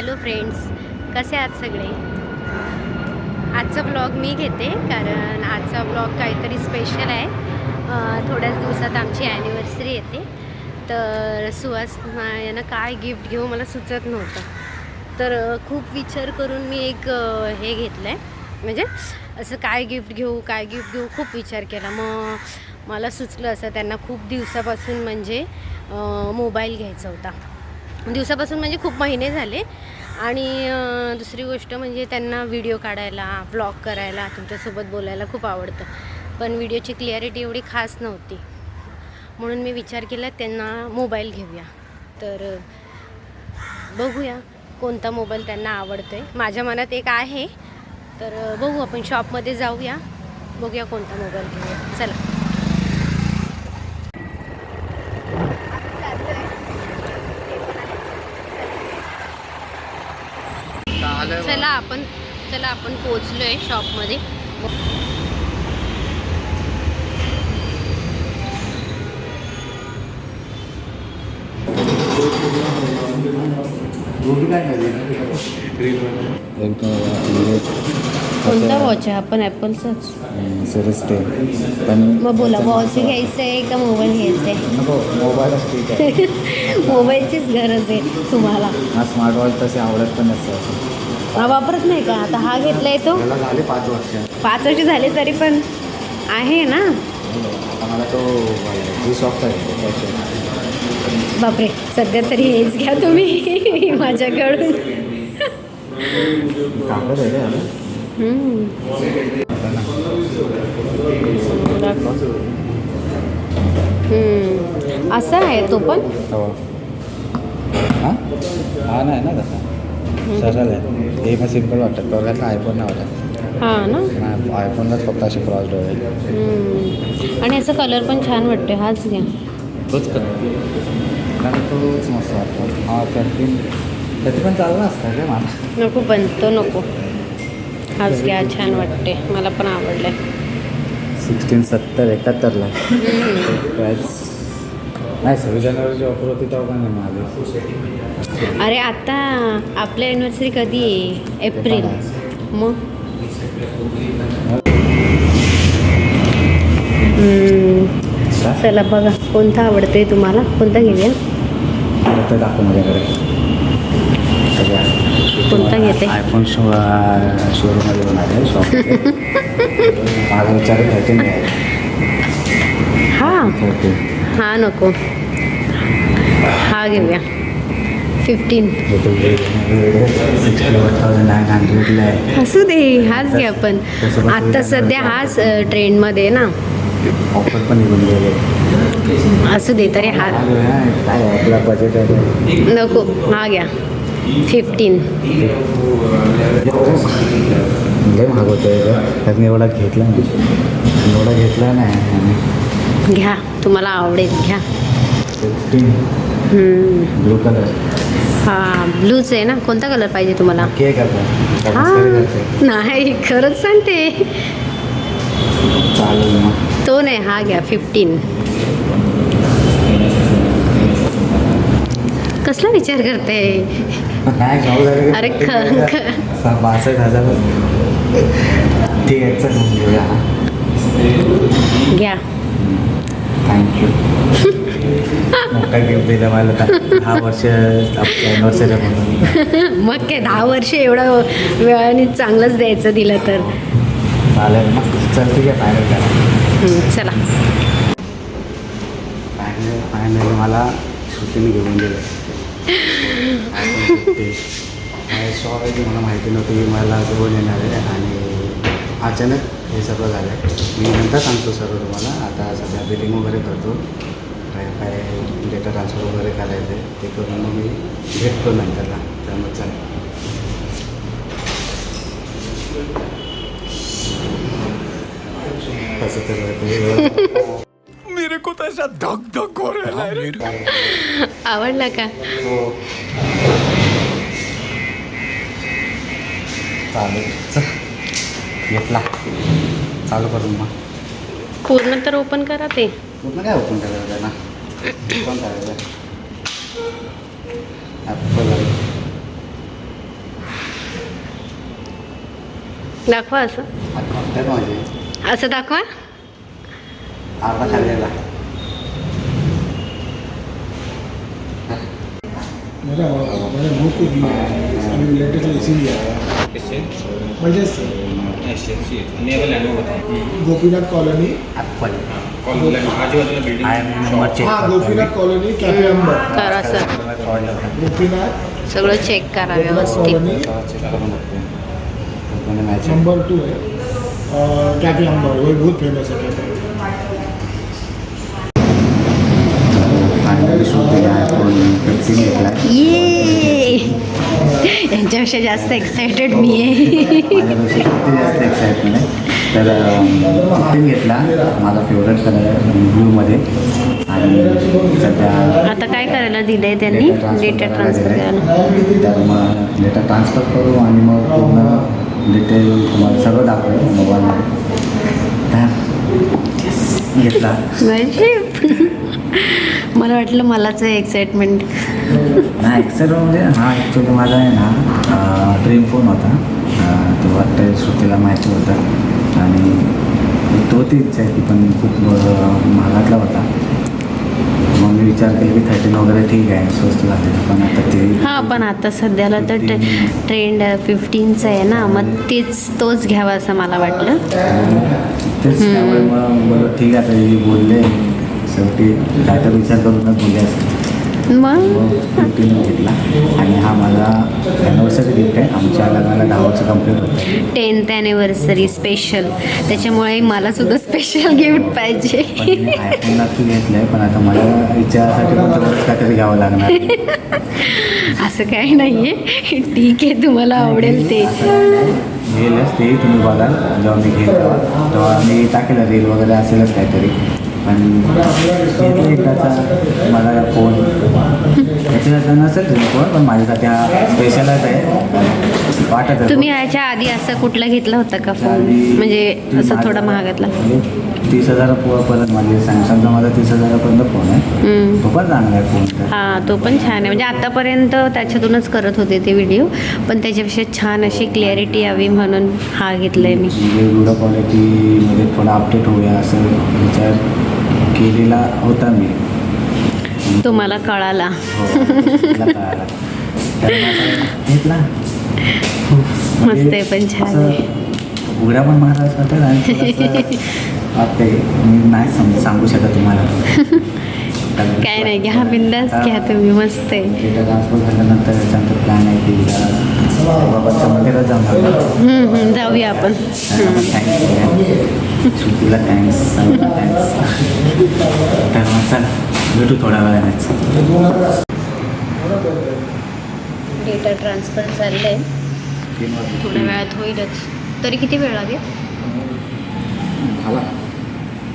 Hello friends कसे आहात सगळे? आजचा ब्लॉग मी घेते कारण आजचा ब्लॉग काहीतरी स्पेशल आहे. थोड्याच दिवसात आमची ॲनिव्हर्सरी येते. तर सुहास यांना काय गिफ्ट घेऊ मला सुचत नव्हतं. तर खूप विचार करून मी एक हे घेतलं आहे म्हणजे असं काय गिफ्ट घेऊ काय गिफ्ट घेऊ खूप विचार केला. मग मला सुचलं असं त्यांना खूप दिवसापासून म्हणजे मोबाईल घ्यायचा होता. दिवसापासून म्हणजे खूप महिने झाले. आणि दुसरी गोष्ट म्हणजे त्यांना व्हिडिओ काढायला ब्लॉग करायला तुमच्यासोबत बोलायला खूप आवडतं. पण व्हिडिओची क्लिअरिटी एवढी खास नव्हती. म्हणून मी विचार केला त्यांना मोबाईल घेऊया. तर बघूया कोणता मोबाईल त्यांना आवडतो आहे माझ्या मनात एक आहे. तर बघू आपण शॉपमध्ये जाऊया. बघूया कोणता मोबाईल घेऊया. चला चला आपण चला आपण पोचलोय शॉपमध्ये. कोणता वॉच आहे? आपण ॲपलचाच सिरीज टेन पण मग बोला वॉच घ्यायचं आहे का मोबाईल घ्यायचा आहे नको मोबाईलच ठीक आहे. मोबाईलचीच गरज आहे तुम्हाला. हा स्मार्ट वॉच तसे आवडत पण नसतं असं हा वापरत नाही का? आता हा घेतलाय तो. झाले पाच वर्ष. पाच वर्ष झाले तरी पण आहे ना? मला तो बापरे सध्या तरी हेच घ्या तुम्ही माझ्याकडून. असा आहे तो पण? हो. हां? हा नाही ना तसा. सरळ आहे हे मग सिंपल वाटतं. बघायला आयफोन नाही वाटत. हा ना? आयफोनलाच फक्त असे क्रॉस डोळे. आणि याचा कलर पण छान वाटतोय. हाच घ्या. तोच कर कारण तोच मस्त वाटतो. हा थर्टीन थर्टी पण चालला असतं रे मला. नको पण तो नको. हाच घ्या. छान वाटते मला पण आवडलाय. सिक्स्टीन सत्तर एकाहत्तरला. प्राईस नाही सव्वीस जानेवारीची ऑफर होती तेव्हा पण नाही मिळाली. अरे आता आपली अॅनिव्हर्सरी कधी आहे? एप्रिल. मग? हम्म. चला बघा कोणता आवडतोय तुम्हाला? कोणता घेऊया? दाखव माझ्याकडे कोणता घेते? आयफोन शोरूममध्ये पण आहे शॉप माझा विचार घ्यायचे नाही हा. हा नको. हा घेऊया. फिफ्टीन असू दे हाच घ्या आपण आत्ता सध्या हाच ट्रेंडमध्ये ना. ऑफर पण निघून गेले. असू दे तरी हा. नको हा घ्या. फिफ्टीन लय महाग होतं आहे त्यातून एवढा घेतला नाही. एवढा घेतला नाही घ्या तुम्हाला आवडेल घ्या. ब्लू कलर हा ब्लूच आहे ना? कोणता कलर पाहिजे तुम्हाला? हा नाही खरंच सांगते. तो नाही हा घ्या फिफ्टीन कसला विचार करते? अरे बासष्ट हजार. घ्या. थँक्यू मोठा गिफ्ट दिलं मला दहा वर्ष आपल्या ॲनिव्हर्सरी म्हणून. मग काय दहा वर्ष एवढं वेळाने चांगलंच द्यायचं दिलं तर. चालेल मग चल ठीक आहे फायनल चला. फायनल फायनल मला सुट्टीने घेऊन दिलं शॉप आहे की मला माहिती नव्हतं की मला घेऊन येणार आहे. आणि अचानक हे सगळं झालं. मी नंतर सांगतो सर्व तुम्हाला. आता सध्या बिलिंग वगैरे करतो. काय डेटा ट्रान्सफर वगैरे करायचं आहे ते करून मग मी भेटतो नंतरला त्यामुळे चालेल. कसं तर मेरे को तो ऐसा धक धक हो रहा है आवडला का? चालेल. चल. घेतला चालू करून मग. पूर्ण तर ओपन करा ते. पूर्ण काय ओपन करायचं आहे ना दाखवा असं असं दाखवा अर्धा खाल्लेला मेरा मैंने मुंह को है अभी लेटेस्ट इसीलिए। आया से। गोपीनाथ कॉलोनी। हाँ गोपीनाथ कॉलोनी कैफे अंबर गोपीनाथ। सगळं चेक करा गोपीनाथ कॉलोनी। नंबर टू है। और कैफे अंबर वही बहुत फेमस है कैफे फायनली शूटिंग घेतला ये यांच्यापेक्षा जास्त एक्सायटेड मी आहे माझ्यापेक्षा किती जास्त एक्साइटमेंट आहे तर फिफ्टीन घेतला माझा फेवरेट कलर आहे ब्लूमध्ये आणि सध्या आता काय करायला दिलंय त्यांनी? डेटा ट्रान्सफर करायला तर मग डेटा ट्रान्सफर करू आणि मग पूर्ण डिटेल तुम्हाला सगळं दाखवू मोबाईलमध्ये तर घेतला. मला वाटलं मलाच आहे एक्साइटमेंट नाही एक्सेल म्हणजे हा ॲक्च्युली माझा आहे ना ड्रीम फोन होता. तो वाटतं श्रुतीला माहिती होता. आणि तो ती इच्छा आहे ती पण खूप महागातला होता. मग मी विचार केला की थर्टीन वगैरे ठीक आहे स्वस्त लागते पण आता ते हां पण आता सध्याला तर ट्रेंड फिफ्टीनचा आहे ना. मग तेच तोच घ्यावा असं मला वाटलं. तेच त्यामुळे मग बोललो ठीक आहे आता बोलले. शेवटी काय तर विचार करूनच बोलले असते. मग? घेतला. आणि हा माझा ॲनिव्हर्सरी गिफ्ट आहे. आमच्या लग्नाला दहा वर्ष कंप्लीट होतं. टेन्थ ॲनिव्हर्सरी स्पेशल त्याच्यामुळे मला सुद्धा स्पेशल गिफ्ट पाहिजे. आयफोन नक्की घेतलं आहे पण आता मला विचारासाठी तेवढंच काहीतरी घ्यावं लागणार. असं काही नाही आहे ठीक आहे तुम्हाला आवडेल ते. घेईलच ते तुम्ही बघाल. जेव्हा मी घेईल तेव्हा. तेव्हा मी टाकेल रील वगैरे असेलच काहीतरी. घेतलं एकदाचा मला फोन याच्यासाठी नसेल ड्रीम फोन पण माझ्यासाठी हा स्पेशलच आहे. वाटत आहे तुम्ही याच्या आधी असं कुठला घेतला होता का फोन म्हणजे असं थोडा महागातला? म्हणजे तीस हजार पर्यंत म्हणजे सॅमसंगचा माझा तीस हजारापर्यंत फोन आहे. तो पण चांगला आहे फोन हां तो पण छान आहे. म्हणजे आतापर्यंत त्याच्यातूनच करत होते ते व्हिडिओ पण त्याच्यापेक्षा छान अशी क्लॅरिटी यावी म्हणून हा घेतलाय मी. म्हणजे व्हिडिओ क्वालिटीमध्ये थोडा अपडेट होऊया असं विचार केलेला होता मी. तुम्हाला कळाला. हो, घेतला म्हणजे मस्त आहे पण छान उघड्या पण महाराज आणि नाही सांगू शकत तुम्हाला. काय नाही घ्या बिंदास घ्या तुम्ही मस्त आहे. डेटा ट्रान्सफर झाल्यानंतर त्याच्यानंतर प्लॅन आहे की बाबाच्या मंदिरात जाऊन जाऊया आपण. हम्म. थँक्स थँक्स तर मग चला भेटू थोड्या वेळानेच. डेटा ट्रान्सफर चाललंय. तीन थोड्या वेळात होईलच. तरी किती वेळ लागेल?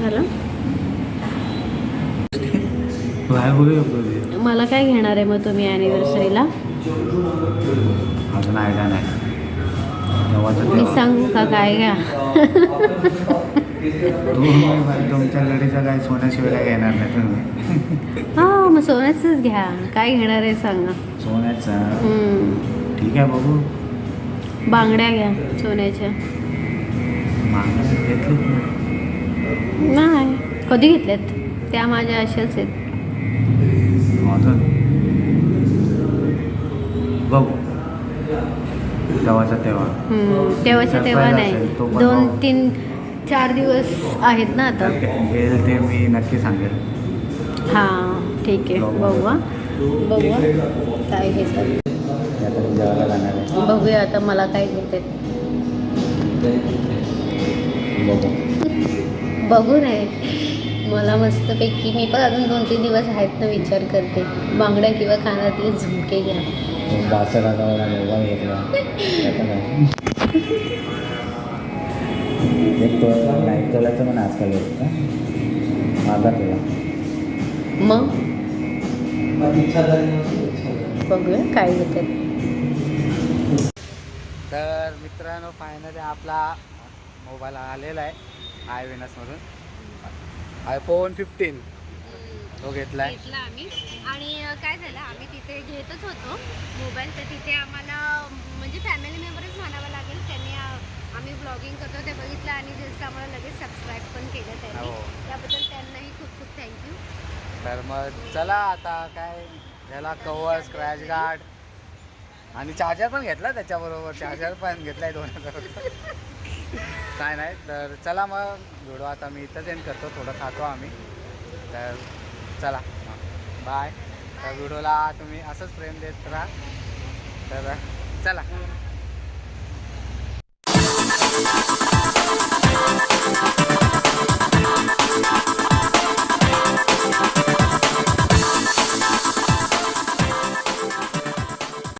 झाला? मला काय घेणार आहे मग तुम्ही ॲनिव्हर्सरीला अजून आयडिया नाही. तेव्हाचं मी. सांगू का काय घ्या? तू तुमच्या लेडीचं काय सोन्याशिवाय काय घेणार नाही तुम्ही. हां मग सोन्याचंच घ्या. काय घेणार आहे सांगा. सोन्याचा. ठीक आहे बघू. बांगड्या घ्या सोन्याच्या. नाही. कधी घेतल्यात? त्या माझ्या अशाच आहेत अजून बघू तेव्हाचा तेव्हा. हम्म, तेव्हाच्या तेव्हा नाही. असेल, तो पण दोन. तीन चार दिवस आहेत ना आता. घेईल ते मी नक्की सांगेल. हां ठीक आहे. बघू हा. बघू हा. काय घेतात ते. आता मी जेवायला जाणार आहे बघूया आता मला काय घेतात बघू. बघू नाही मला मस्तपैकी मी पण अजून दोन तीन दिवस आहेत ना विचार करते. बांगड्या किंवा कानातले झुमके घ्या. मग? बघूया काय तर मित्रांनो फायनली आपला मोबाईल आलेला आहे आय विनसमधून आयफोन फिफ्टीन तो घेतला आम्ही. आणि काय झालं आम्ही तिथे घेतच होतो मोबाईल. तर तिथे आम्हाला म्हणजे फॅमिली मेंबरच म्हणावं लागेल त्यांनी आम्ही ब्लॉगिंग करतो ते बघितलं आणि जस्ट आम्हाला लगेच सबस्क्राईब पण केलं त्यांनी. हो. त्याबद्दल त्यांनाही खूप खूप थँक्यू तर मग चला आता काय याला कवर स्क्रॅच गार्ड आणि चार्जर पण घेतला त्याच्याबरोबर. चार्जर पण घेतलाय दोन हजार काय नाही तर चला मग व्हिडिओ आता मी इथंच एंड करतो थोडं खातो आम्ही. तर चला बाय तर व्हिडिओला तुम्ही असंच प्रेम देत राहा. तर चला.